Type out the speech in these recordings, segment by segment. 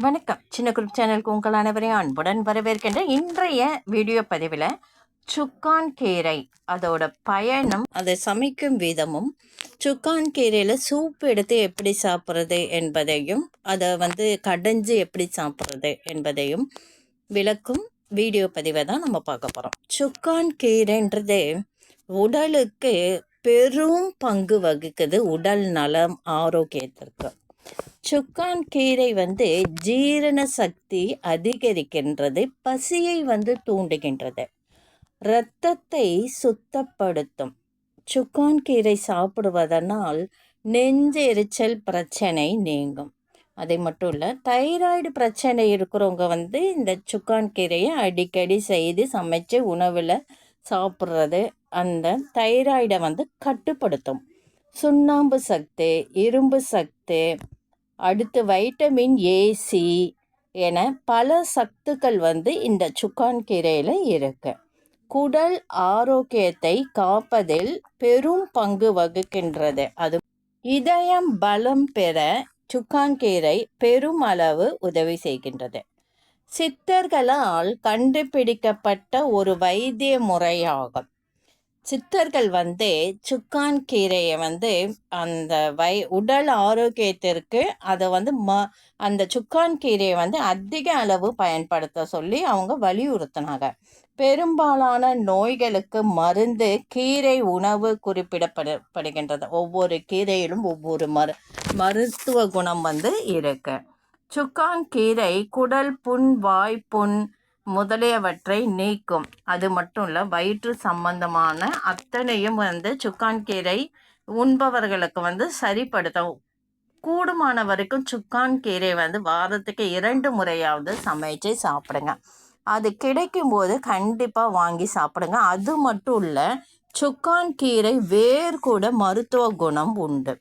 வணக்கம். சின்ன குரூப் சேனலுக்கு உங்கள் அனைவரையும் அன்புடன் வரவேற்கின்ற இன்றைய வீடியோ பதிவில் சுக்கான் கீரை அதோட பயனும் அதை சமைக்கும் விதமும் சுக்கான் கீரையில் சூப் எடுத்து எப்படி சாப்பிட்றது என்பதையும் அதை வந்து கடைஞ்சு எப்படி சாப்பிட்றது என்பதையும் விளக்கும் வீடியோ பதிவை தான் நம்ம பார்க்க போகிறோம் சுக்கான் கீரைன்றது உடலுக்கு பெரும் பங்கு வகிக்குது உடல் நலம் ஆரோக்கியத்திற்கு. சுக்கான் கீரை வந்து ஜீரண சக்தி அதிகரிக்கின்றது பசியை வந்து தூண்டுகின்றது. இரத்தத்தை சுத்தப்படுத்தும். சுக்கான் கீரை சாப்பிடுவதனால் நெஞ்செரிச்சல் பிரச்சனை நீங்கும். அதை மட்டும் இல்லை தைராய்டு பிரச்சனை இருக்கிறவங்க வந்து இந்த சுக்கான் கீரையை அடிக்கடி செய்து சமைச்சு உணவில் சாப்பிட்றது அந்த தைராய்டை வந்து கட்டுப்படுத்தும். சுண்ணாம்பு சத்து இரும்பு சத்து அடுத்து வைட்டமின் ஏசி என பல சத்துக்கள் வந்து இந்த சுக்கான் கீரையில் இருக்கு. குடல் ஆரோக்கியத்தை காப்பதில் பெரும் பங்கு வகுக்கின்றது. அது இதயம் பலம் பெற சுக்கான் கீரை பெரும் அளவு உதவி செய்கின்றது. சித்தர்களால் கண்டுபிடிக்கப்பட்ட ஒரு வைத்திய முறையாகும். சித்தர்கள் வந்து சுக்கான் கீரையை வந்து அந்த வை உடல் ஆரோக்கியத்திற்கு அதை வந்து ம அந்த சுக்கான் கீரையை வந்து அதிக அளவு பயன்படுத்த சொல்லி அவங்க வலியுறுத்தினாங்க. பெரும்பாலான நோய்களுக்கு மருந்து கீரை உணவு குறிப்பிடப்படப்படுகின்றது ஒவ்வொரு கீரையிலும் ஒவ்வொரு மரு மருத்துவ குணம் வந்து இருக்கு. சுக்கான் கீரை குடல் புண் வாய்ப்புண் முதலியவற்றை நீக்கும். அது மட்டும் இல்லை வயிற்று சம்பந்தமான அத்தனையும் வந்து சுக்கான் கீரை உண்பவர்களுக்கு வந்து சரிப்படுத்தும் கூடுமான வரைக்கும் சுக்கான் கீரை வந்து வாரத்துக்கு இரண்டு முறையாவது சமைச்சு சாப்பிடுங்க. அது கிடைக்கும் போது கண்டிப்பாக வாங்கி சாப்பிடுங்க. அது மட்டும் இல்லை சுக்கான் கீரை வேர் கூட மருத்துவ குணம் உண்டு.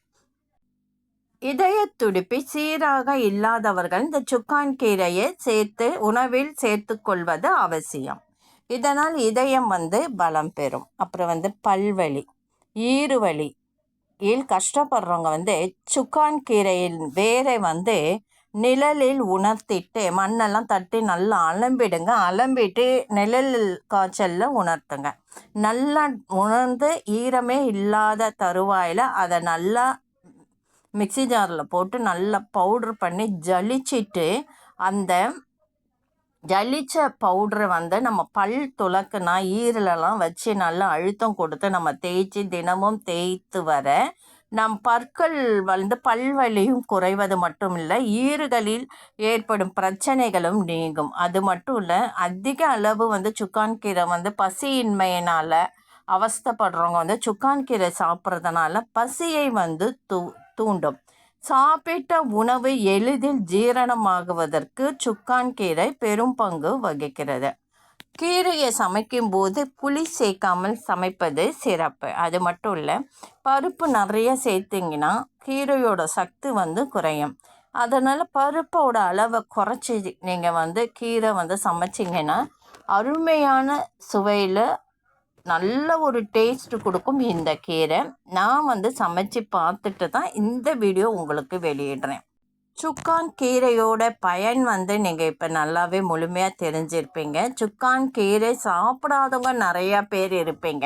இதய துடிப்பி சீராக இல்லாதவர்கள் இந்த சுக்கான் கீரையை சேர்த்து உணவில் சேர்த்து கொள்வது அவசியம். இதனால் இதயம் வந்து பலம் பெறும். அப்புறம் வந்து பல்வலி ஈறுவலி இல் கஷ்டப்படுறவங்க வந்து சுக்கான் கீரையின் வேரை வந்து நிழலில் உணர்த்திட்டு மண்ணெல்லாம் தட்டி நல்லா அலம்பிடுங்க. அலம்பிட்டு நிழல் காய்ச்சலில் உணர்த்துங்க. நல்லா உணர்ந்து ஈரமே இல்லாத தருவாயில் அதை நல்லா மிக்சி ஜாரில் போட்டு நல்லா பவுட்ரு பண்ணி ஜலிச்சிட்டு அந்த ஜலிச்ச பவுடரை வந்து நம்ம பல் துளக்குனா ஈரலெல்லாம் வச்சு நல்லா அழுத்தம் கொடுத்து நம்ம தேய்ச்சி தினமும் தேய்த்து வர நம் பற்கள் வந்து பல்வலியும் குறைவது மட்டும் இல்லை ஈறுகளில் ஏற்படும் பிரச்சனைகளும் நீங்கும். அது மட்டும் இல்லை அதிக அளவு வந்து சுக்கான் கீரை வந்து பசியின்மையினால் அவஸ்தப்படுறவங்க வந்து சுக்கான் கீரை சாப்பிட்றதுனால பசியை வந்து தூ தூண்டும். சாப்பிட்ட உணவு எளிதில் ஜீரணமாகுவதற்கு சுக்கான் கீரை பெரும் பங்கு வகிக்கிறது. கீரையை சமைக்கும் போது புளி சேர்க்காமல் சமைப்பது சிறப்பு. அது மட்டும் இல்லை பருப்பு நிறைய சேர்த்திங்கன்னா கீரையோட சக்தி வந்து குறையும். அதனால் பருப்போட அளவை குறைச்சி நீங்கள் வந்து கீரை வந்து சமைச்சிங்கன்னா அருமையான சுவையில் நல்ல ஒரு டேஸ்ட் கொடுக்கும் இந்த கீரை. நான் வந்து சமைச்சு பார்த்துட்டு தான் இந்த வீடியோ உங்களுக்கு வெளியிடுறேன். சுக்கான் கீரையோட பயன் வந்து நீங்கள் இப்போ நல்லாவே முழுமையாக தெரிஞ்சிருப்பீங்க. சுக்கான் கீரை சாப்பிடாதவங்க நிறையா பேர் இருப்பீங்க.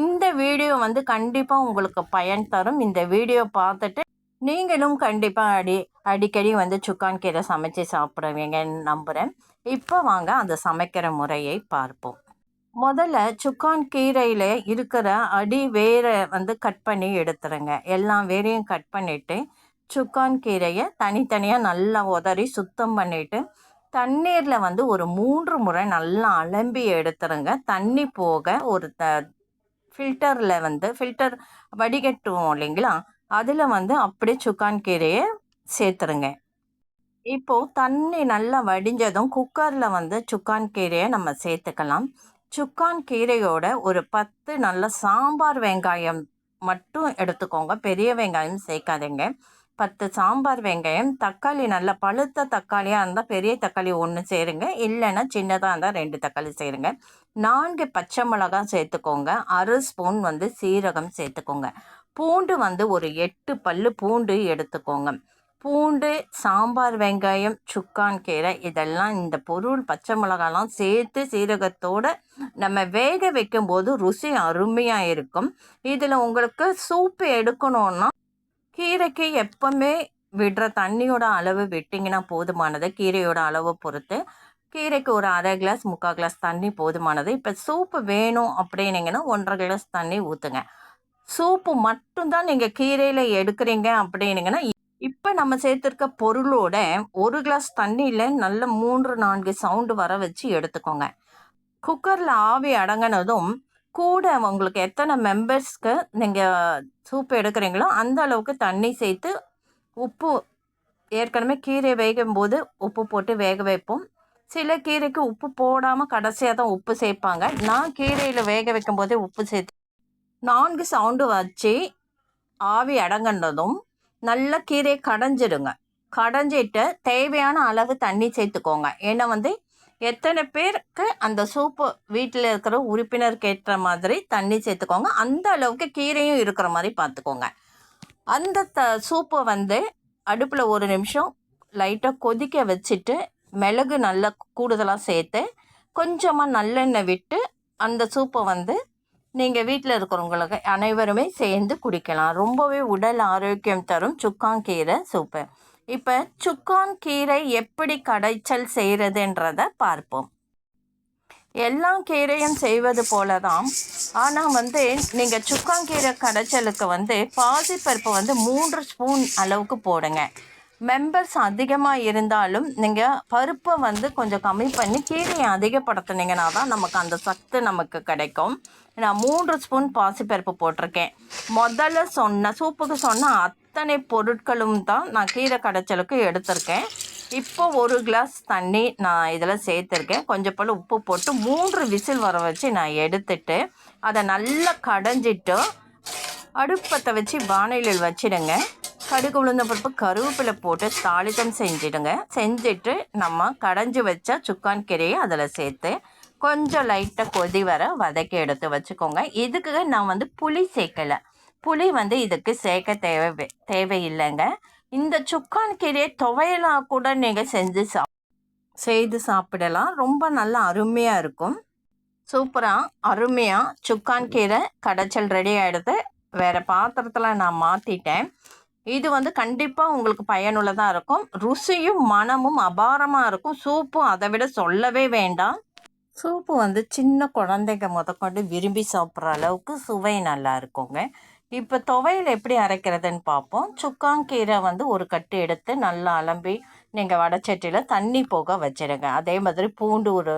இந்த வீடியோ வந்து கண்டிப்பாக உங்களுக்கு பயன் தரும். இந்த வீடியோ பார்த்துட்டு நீங்களும் கண்டிப்பாக அடி அடிக்கடி வந்து சுக்கான் கீரை சமைச்சு சாப்பிடுவீங்கன்னு நம்புகிறேன் இப்போ வாங்க அந்த சமைக்கிற முறையை பார்ப்போம். முதல்ல சுக்கான் கீரையில் இருக்கிற அடி வேரை வந்து கட் பண்ணி எடுத்துருங்க. எல்லா வேரையும் கட் பண்ணிவிட்டு சுக்கான் கீரையை தனித்தனியாக நல்லா உதறி சுத்தம் பண்ணிவிட்டு தண்ணீரில் வந்து ஒரு மூன்று முறை நல்லா அலம்பி எடுத்துருங்க. தண்ணி போக ஒரு த ஃபில்டரில் வந்து ஃபில்டர் வடிகட்டுவோம் இல்லைங்களா? அதில் வந்து அப்படியே சுக்கான் கீரையை சேர்த்துருங்க. இப்போது தண்ணி நல்லா வடிஞ்சதும் குக்கரில் வந்து சுக்கான் கீரையை நம்ம சேர்த்துக்கலாம். சுக்கான் கீரையோட ஒரு பத்து நல்ல சாம்பார் வெங்காயம் மட்டும் எடுத்துக்கோங்க. பெரிய வெங்காயம் சேர்க்காதீங்க. பத்து சாம்பார் வெங்காயம் தக்காளி நல்லா பழுத்த தக்காளியாக இருந்தால் பெரிய தக்காளி ஒன்று சேருங்க. இல்லைன்னா சின்னதாக இருந்தால் ரெண்டு தக்காளி சேருங்க. நான்கு பச்சை மிளகாய் சேர்த்துக்கோங்க. அரை ஸ்பூன் வந்து சீரகம் சேர்த்துக்கோங்க. பூண்டு வந்து ஒரு எட்டு பல் பூண்டு எடுத்துக்கோங்க. பூண்டு சாம்பார் வெங்காயம் சுக்கான் கீரை இதெல்லாம் இந்த பொருள் பச்சை மிளகாலாம் சேர்த்து சீரகத்தோடு நம்ம வேக வைக்கும்போது ருசி அருமையாக இருக்கும். இதில் உங்களுக்கு சூப்பு எடுக்கணுன்னா கீரைக்கு எப்பவுமே விடுற தண்ணியோட அளவு விட்டிங்கன்னா போதுமானது கீரையோட அளவு பொறுத்து. கீரைக்கு ஒரு அரை கிளாஸ் முக்கால் கிளாஸ் தண்ணி போதுமானது. இப்போ சூப்பு வேணும் அப்படின்னீங்கன்னா ஒன்றரை கிளாஸ் தண்ணி ஊற்றுங்க சூப்பு மட்டும்தான் நீங்கள் கீரையில் எடுக்கிறீங்க அப்படின்னீங்கன்னா இப்போ நம்ம சேர்த்துருக்க பொருளோட ஒரு கிளாஸ் தண்ணியில் நல்ல மூன்று நான்கு சவுண்டு வர வச்சு எடுத்துக்கோங்க. குக்கரில் ஆவி அடங்கினதும் கூட உங்களுக்கு எத்தனை மெம்பர்ஸ்க்கு நீங்கள் சூப் எடுக்கிறீங்களோ அந்த அளவுக்கு தண்ணி சேர்த்து உப்பு ஏற்கனவே கீரை வேகும் போது உப்பு போட்டு வேக வைப்போம். சில கீரைக்கு உப்பு போடாமல் கடைசியாக தான் உப்பு சேர்ப்பாங்க. நான் கீரையில் வேக வைக்கும் போதே உப்பு சேர்த்து நான்கு சவுண்டு வச்சு ஆவி அடங்கினதும் நல்ல கீரையை கடைஞ்சிடுங்க. கடைஞ்சிட்டு தேவையான அளவு தண்ணி சேர்த்துக்கோங்க. ஏன்னா வந்து எத்தனை பேருக்கு அந்த சூப்பு வீட்டில் இருக்கிற உறுப்பினருக்கு ஏற்ற மாதிரி தண்ணி சேர்த்துக்கோங்க. அந்த அளவுக்கு கீரையும் இருக்கிற மாதிரி பார்த்துக்கோங்க. அந்த த சூப்பை வந்து அடுப்பில் ஒரு நிமிஷம் லைட்டாக கொதிக்க வச்சுட்டு மிளகு நல்லா கூடுதலாக சேர்த்து கொஞ்சமாக நல்லெண்ணெய் விட்டு அந்த சூப்பை வந்து நீங்கள் வீட்டில் இருக்கிறவங்களுக்கு அனைவருமே சேர்ந்து குடிக்கலாம். ரொம்பவே உடல் ஆரோக்கியம் தரும். சுக்கான் கீரை சூப்பு இப்போ சுக்கான் கீரை எப்படி கடைச்சல் செய்கிறதுன்றத பார்ப்போம். எல்லா கீரையும் செய்வது போல தான் ஆனால் வந்து நீங்கள் சுக்காங்கீரை கடைச்சலுக்கு வந்து பாசிப்பருப்பு வந்து மூன்று ஸ்பூன் அளவுக்கு போடுங்க. மெம்பர்ஸ் அதிகமாக இருந்தாலும் நீங்கள் பருப்பை வந்து கொஞ்சம் கம்மி பண்ணி கீரையை அதிகப்படுத்துனீங்கன்னா தான் நமக்கு அந்த சத்து நமக்கு கிடைக்கும். நான் மூன்று ஸ்பூன் பாசிப்பருப்பு போட்டிருக்கேன். முதல்ல சொன்ன சூப்புக்கு சொன்ன அத்தனை பொருட்களும் தான் நான் கீரை கடைச்சலுக்கு எடுத்திருக்கேன். இப்போ ஒரு கிளாஸ் தண்ணி நான் இதில் சேர்த்துருக்கேன். கொஞ்சம் போல் உப்பு போட்டு மூன்று விசில் வர வச்சு நான் எடுத்துட்டு அதை நல்லா கடைஞ்சிட்டு அடுப்பத்தை வச்சு வானிலையில் வச்சிடுங்க. கடுகு உளுந்த பருப்பு கருவேப்பிலை போட்டு தாளிதம் செஞ்சிடுங்க. செஞ்சுட்டு நம்ம கடைஞ்சி வச்ச சுக்கான் கீரையை அதில் சேர்த்து கொஞ்சம் லைட்டாக கொதி வர வதக்கி எடுத்து வச்சுக்கோங்க. இதுக்கு நான் வந்து புளி சேர்க்கலை. புளி வந்து இதுக்கு சேர்க்க தேவை தேவையில்லைங்க. இந்த சுக்கான் கீரையை துவையலாக கூட நீங்கள் செஞ்சு சா செய்து சாப்பிடலாம். ரொம்ப நல்லா அருமையாக இருக்கும். சூப்பராக அருமையாக சுக்கான் கீரை கடைச்சல் ரெடி ஆகிடுது வேறு பாத்திரத்தில் நான் மாற்றிட்டேன் இது வந்து கண்டிப்பாக உங்களுக்கு பயனுள்ளதாக இருக்கும். ருசியும் மனமும் அபாரமாக இருக்கும். சூப்பும் அதை விட சொல்லவே வேண்டாம். சூப்பு வந்து சின்ன குழந்தைங்க முதற்கொண்டு விரும்பி சாப்பிட்ற அளவுக்கு சுவை நல்லா இருக்குங்க. இப்போ துவையில் எப்படி அரைக்கிறதுன்னு பார்ப்போம். சுக்காங்கீரை வந்து ஒரு கட்டு எடுத்து நல்லா அலம்பி நீங்கள் வடச்சட்டியில் தண்ணி போக வச்சிடுங்க அதே மாதிரி பூண்டு ஒரு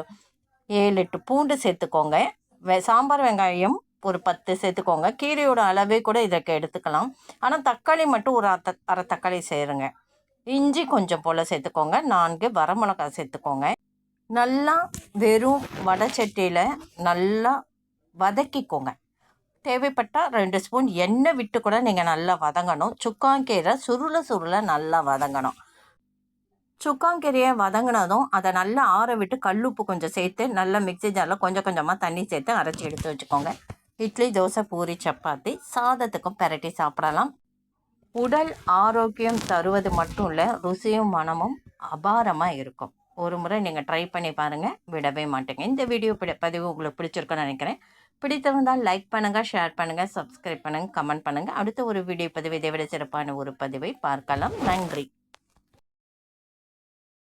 ஏழு எட்டு பூண்டு சேர்த்துக்கோங்க. வெ சாம்பார் வெங்காயம் ஒரு பத்து சேர்த்துக்கோங்க. கீரையோட அளவே கூட இதற்கு எடுத்துக்கலாம். ஆனால் தக்காளி மட்டும் ஒரு அரை அரை தக்காளி சேருங்க. இஞ்சி கொஞ்சம் போல் சேர்த்துக்கோங்க. நான்கு வரமிளகாய் சேர்த்துக்கோங்க. நல்லா வெறும் வடச்சட்டியில் நல்லா வதக்கிக்கோங்க. தேவைப்பட்டால் ரெண்டு ஸ்பூன் எண்ணெய் விட்டு கூட நீங்கள் நல்லா வதங்கணும். சுக்காங்கீரை சுருள சுருள நல்லா வதங்கணும். சுக்காங்கீரையை வதங்கினதும் அதை நல்லா ஆற விட்டு கல்லுப்பு கொஞ்சம் சேர்த்து நல்லா மிக்சி ஜாரில் கொஞ்சம் கொஞ்சமாக தண்ணி சேர்த்து அரைச்சி எடுத்து வச்சுக்கோங்க. இட்லி தோசை பூரி சப்பாத்தி சாதத்துக்கும் பரட்டி சாப்பிடலாம். உடல் ஆரோக்கியம் தருவது மட்டும் இல்லை ருசியும் மனமும் அபாரமாக இருக்கும். ஒரு முறை நீங்கள் ட்ரை பண்ணி பாருங்கள் விடவே மாட்டேங்க. இந்த வீடியோ பிடி பதிவு உங்களுக்கு பிடிச்சிருக்குன்னு நினைக்கிறேன். பிடித்திருந்தால் லைக் பண்ணுங்கள் ஷேர் பண்ணுங்கள் சப்ஸ்கிரைப் பண்ணுங்கள் கமெண்ட் பண்ணுங்கள் அடுத்த ஒரு வீடியோ பதிவு இதை விட சிறப்பான ஒரு பதிவை பார்க்கலாம். நன்றி.